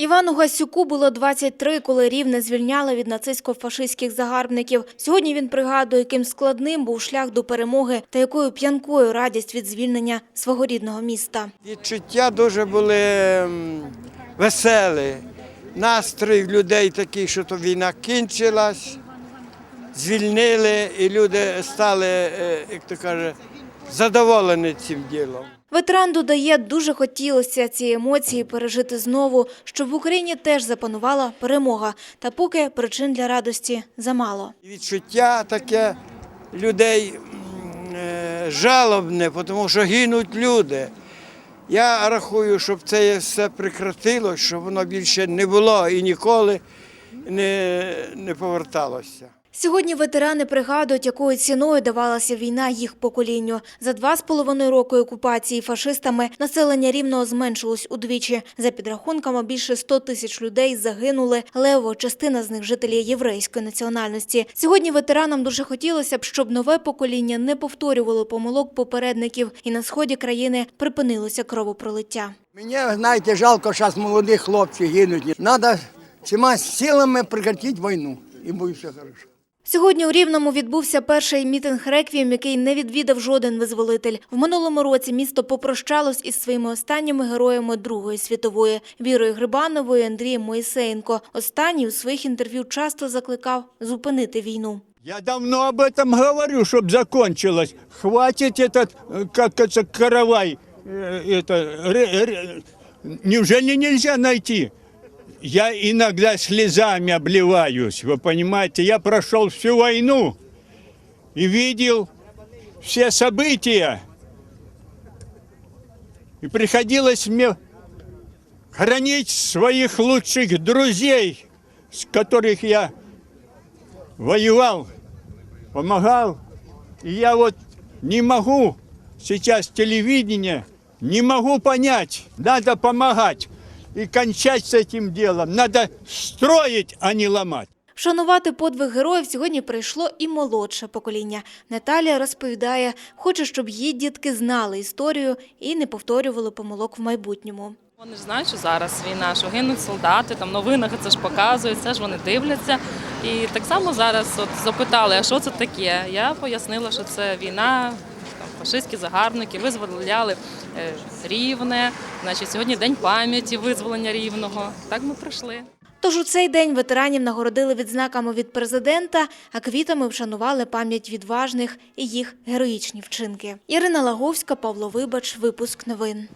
Івану Гасюку було 23, коли Рівне звільняли від нацистсько-фашистських загарбників. Сьогодні він пригадує, яким складним був шлях до перемоги та якою п'янкою радість від звільнення свого рідного міста. Відчуття дуже були веселі. Настрій людей такий, що то війна кінчилась, звільнили, і люди стали, е, як то каже, задоволені цим ділом. Ветеран додає, дуже хотілося ці емоції пережити знову, щоб в Україні теж запанувала перемога. Та поки причин для радості замало. Відчуття таке людей е, жалобне, тому що гинуть люди. Я рахую, щоб це все прекратилось, щоб воно більше не було і ніколи не, не поверталося. Сьогодні ветерани пригадують, якою ціною давалася війна їх поколінню. За два з половиною роки окупації фашистами населення Рівного зменшилось удвічі. За підрахунками, більше 100 тисяч людей загинули. Лево частина з них жителі єврейської національності. Сьогодні ветеранам дуже хотілося б, щоб нове покоління не повторювало помилок попередників, і на сході країни припинилося кровопролиття. Мені, знаєте, жалко, зараз молодих хлопців гинуть. Треба всіма силами прекратити війну, і буде все добре. Сьогодні у Рівному відбувся перший мітинг реквієм, який не відвідав жоден визволитель. В минулому році місто попрощалось із своїми останніми героями Другої світової – Вірою Грибановою і Андрієм Моїсеєнко. Останній у своїх інтерв'ю часто закликав зупинити війну. Я давно об этом говорю, чтобы закончилось. Хватит этот, э, как это, каравай. э, Это, ре- ре- неужели нельзя найти? Я иногда слезами обливаюсь, вы понимаете. Я прошел всю войну и видел все события. И приходилось мне хранить своих лучших друзей, с которых я воевал, помогал. И я вот не могу сейчас телевидение, не могу понять. Надо помогать и кончать с этим делом. Надо строить, а не ломать. Вшанувати подвиг героїв сьогодні прийшло і молодше покоління. Наталія розповідає, хоче, щоб її дітки знали історію і не повторювали помилок в майбутньому. Вони ж знають, що зараз війна, що гинуть солдати, там новинах це ж показують, це ж вони дивляться. І так само зараз от запитали, а що це таке? Я пояснила, що це війна, фашистські загарбники визволяли е, рівне. Значить, сьогодні день пам'яті визволення рівного. Так ми прийшли. Тож у цей день ветеранів нагородили відзнаками від президента, а квітами вшанували пам'ять відважних і їх героїчні вчинки. Ірина Лаговська, Павло Вибач, випуск новин.